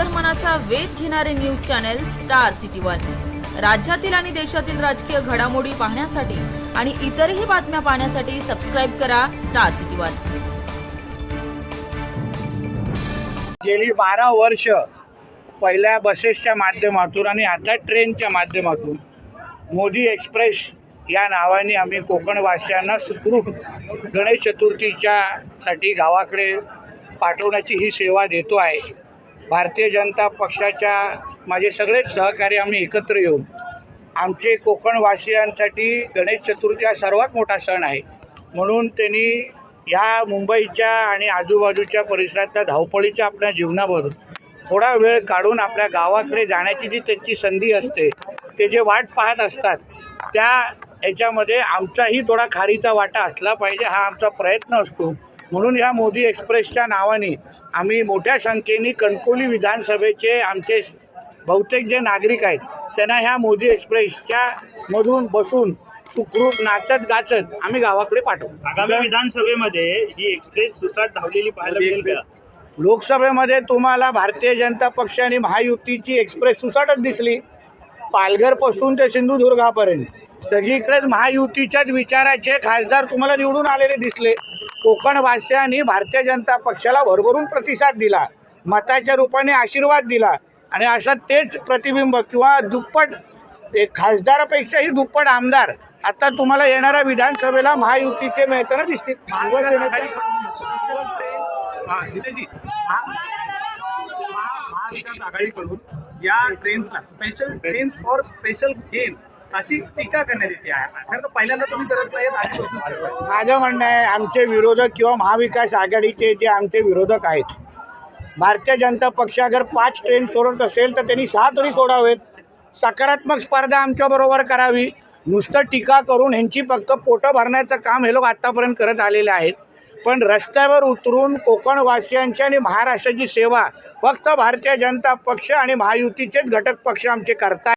अंतर्मनाचा वेध घेणारे news channel Star City One. राज्यातील आणि देशातील राजकीय घडामोडी पाहण्यासाठी आणि इतरही बातम्या पाहण्यासाठी सबस्क्राईब करा स्टार सिटी वन. गेली बारा वर्ष पहिल्या बसेसच्या माध्यमातून आणि आता ट्रेनच्या माध्यमातून मोदी एक्सप्रेस या नावाने आम्ही कोकणवासियांना सुखरूप गणेश चतुर्थीच्या साठी गावाकडे पाठवण्याची ही सेवा देतो आहे. भारतीय जनता पक्षाच्या माझे सगळेच सहकारी आम्ही एकत्र येऊन आमचे कोकणवासियांसाठी गणेश चतुर्थी हा सर्वात मोठा सण आहे. म्हणून त्यांनी या मुंबईच्या आणि आजूबाजूच्या परिसरातल्या धावपळीच्या आपल्या जीवनावरून थोडा वेळ काढून आपल्या गावाकडे जाण्याची जी त्यांची संधी असते ते जे वाट पाहत असतात त्या याच्यामध्ये आमचाही थोडा खारीचा वाटा असला पाहिजे हा आमचा प्रयत्न असतो. म्हणून या मोदी एक्सप्रेसच्या नावाने आम्ही मोठ्या संख्येने कणकोली विधानसभेचे आमचे बहुतेक जे नागरिक आहेत त्यांना ह्या मोदी एक्सप्रेसच्या मधून बसून सुखरूप नाचत गाचत आम्ही गावाकडे पाठवू. आगामी विधानसभेमध्ये ही एक्सप्रेस सुसाट धावलेली पाहायला मिळेल का? लोकसभेमध्ये तुम्हाला भारतीय जनता पक्ष आणि महायुतीची एक्सप्रेस सुसाटच दिसली. पालघरपासून ते सिंधुदुर्गापर्यंत. सगळीकडेच महायुतीच्याच विचाराचे खासदार तुम्हाला निवडून आलेले दिसले. कोकणवासियांनी भारतीय जनता पक्षाला भरभरून प्रतिसाद दिला. मताच्या रूपाने आशीर्वाद दिला. आणि असं तेच प्रतिबिंब किंवा दुप्पट खासदारापेक्षाही दुप्पट आमदार आता तुम्हाला येणाऱ्या विधानसभेला महायुतीचे मिळताना दिसतील. महाविकास आघाडीकडून या ट्रेन्सला special trains for special game अशी टीका करण्यात येते. आहे खरं तर पहिल्यांदा तुम्ही करत नाहीत करताय. माझं म्हणणं आहे आमचे विरोधक किंवा महाविकास आघाडीचे जे आमचे विरोधक आहेत भारतीय जनता पक्ष अगर पाच ट्रेन सोडत असेल तर त्यांनी सहा तरी सोडावेत. सकारात्मक स्पर्धा आमच्याबरोबर करावी. नुसतं टीका करून ह्यांची फक्त पोटं भरण्याचं काम हे लोक आत्तापर्यंत करत आलेले आहेत. पण रस्त्यावर उतरून कोकणवासियांची आणि महाराष्ट्राची सेवा फक्त भारतीय जनता पक्ष आणि महायुतीचेच घटक पक्ष आमचे करतात